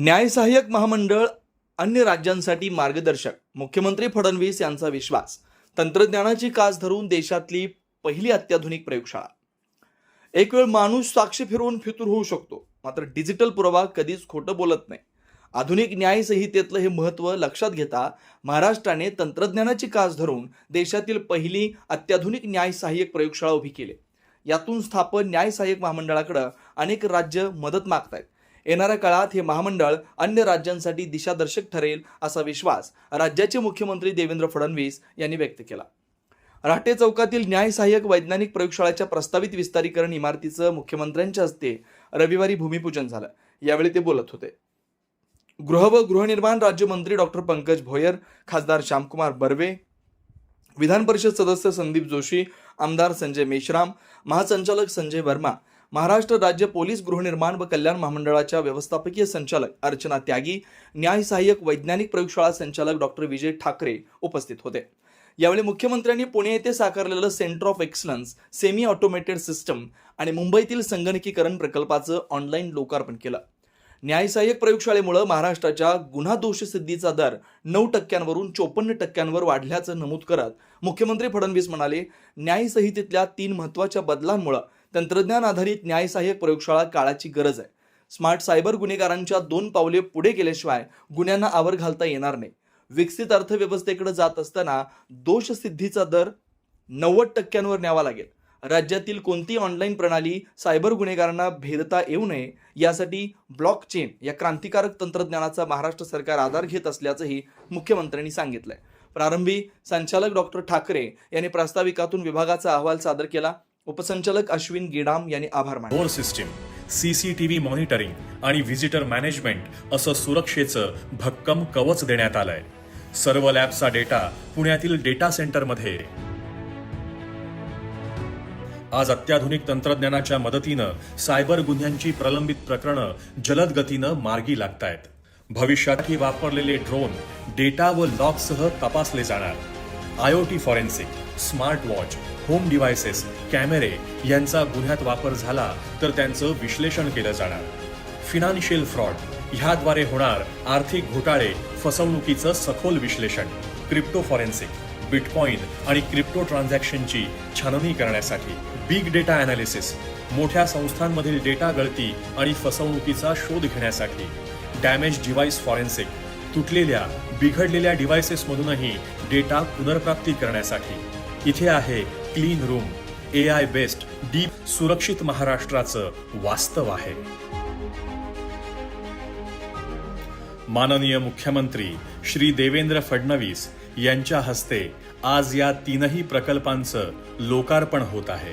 न्यायसहाय्यक महामंडळ अन्य राज्यांसाठी मार्गदर्शक. मुख्यमंत्री फडणवीस यांचा विश्वास. तंत्रज्ञानाची कास धरून देशातली पहिली अत्याधुनिक प्रयोगशाळा. एक वेळ माणूस साक्ष फिरवून फितूर होऊ शकतो. मात्र डिजिटल पुरावा कधीच खोटं बोलत नाही. आधुनिक न्यायसंहितेतलं हे महत्त्व लक्षात घेता महाराष्ट्राने तंत्रज्ञानाची कास धरून देशातील पहिली अत्याधुनिक न्यायसहाय्यक प्रयोगशाळा उभी केली. यातून स्थापन न्यायसहाय्यक महामंडळाकडं अनेक राज्य मदत मागतायत. येणाऱ्या काळात हे महामंडळ अन्य राज्यांसाठी दिशादर्शक ठरेल असा विश्वास राज्याचे मुख्यमंत्री देवेंद्र फडणवीस यांनी व्यक्त केला. राटे चौकातील न्याय सहाय्यक वैज्ञानिक प्रयोगशाळेच्या प्रस्तावित विस्तारीकरण इमारतीचं मुख्यमंत्र्यांच्या हस्ते रविवारी भूमिपूजन झालं. यावेळी ते बोलत होते. गृह व गृहनिर्माण राज्यमंत्री डॉक्टर पंकज भोयर खासदार श्यामकुमार बर्वे विधान परिषद सदस्य संदीप जोशी आमदार संजय मेश्राम महासंचालक संजय वर्मा महाराष्ट्र राज्य पोलीस गृहनिर्माण व कल्याण महामंडळाच्या व्यवस्थापकीय संचालक अर्चना त्यागी न्यायसहाय्यक वैज्ञानिक प्रयोगशाळा संचालक डॉक्टर विजय ठाकरे उपस्थित होते. यावेळी मुख्यमंत्र्यांनी पुणे येथे साकारलेलं centre of excellence semi automated system आणि मुंबईतील संगणकीकरण प्रकल्पाचं ऑनलाईन लोकार्पण केलं. न्यायसहाय्यक प्रयोगशाळेमुळे महाराष्ट्राच्या गुन्हा दोष सिद्धीचा दर नऊ टक्क्यांवरून चोपन्न टक्क्यांवर वाढल्याचं नमूद करत मुख्यमंत्री फडणवीस म्हणाले न्यायसंहितेतल्या तीन महत्त्वाच्या बदलांमुळे तंत्रज्ञान आधारित न्यायसहाय्यक प्रयोगशाळा काळाची गरज आहे. स्मार्ट सायबर गुन्हेगारांच्या दोन पावले पुढे गेल्याशिवाय गुन्ह्यांना आवर घालता येणार नाही. विकसित अर्थव्यवस्थेकडे जात असताना दोषसिद्धीचा दर नव्वद टक्क्यांवर न्यावा लागेल. राज्यातील कोणती ऑनलाईन प्रणाली सायबर गुन्हेगारांना भेदता येऊ नये यासाठी ब्लॉक चेन या क्रांतिकारक तंत्रज्ञानाचा महाराष्ट्र सरकार आधार घेत असल्याचंही मुख्यमंत्र्यांनी सांगितलंय. प्रारंभी संचालक डॉक्टर ठाकरे यांनी प्रास्ताविकातून विभागाचा अहवाल सादर केला. उपसंचालक अश्विन गेडाम यांनी आभार मानले. डोर सिस्टीम सीसीटीव्ही मॉनिटरिंग आणि व्हिजिटर मॅनेजमेंट असं सुरक्षेचं भक्कम कवच देण्यात आलंय. सर्व लॅबचा डेटा पुण्यातील डेटा सेंटरमध्ये. आज अत्याधुनिक तंत्रज्ञानाच्या मदतीनं सायबर गुन्ह्यांची प्रलंबित प्रकरणं जलद गतीनं मार्गी लागतायत. भविष्यातही वापरलेले ड्रोन डेटा व लॉगसह तपासले जाणार. IoT forensic smart watch home devices कॅमेरे यांचा गुन्ह्यात वापर झाला तर त्यांचं विश्लेषण केलं जाणार. फिनान्शियल फ्रॉड ह्याद्वारे होणार आर्थिक घोटाळे फसवणुकीचं सखोल विश्लेषण क्रिप्टो फॉरेन्सिक बिटकॉईन आणि क्रिप्टो ट्रान्झॅक्शनची छाननी करण्यासाठी बिग डेटा अनालिसिस मोठ्या संस्थांमधील डेटा गळती आणि फसवणुकीचा शोध घेण्यासाठी डॅमेज डिव्हाइस फॉरेन्सिक तुटलेल्या बिघडलेल्या डिव्हायसेसमधूनही डेटा पुनर्प्राप्ती करण्यासाठी. इथे आहे clean room A I based deep सुरक्षित महाराष्ट्राचं वास्तव आहे. माननीय मुख्यमंत्री श्री देवेंद्र फडणवीस यांच्या हस्ते आज या तीनही प्रकल्पांचं लोकार्पण होत आहे.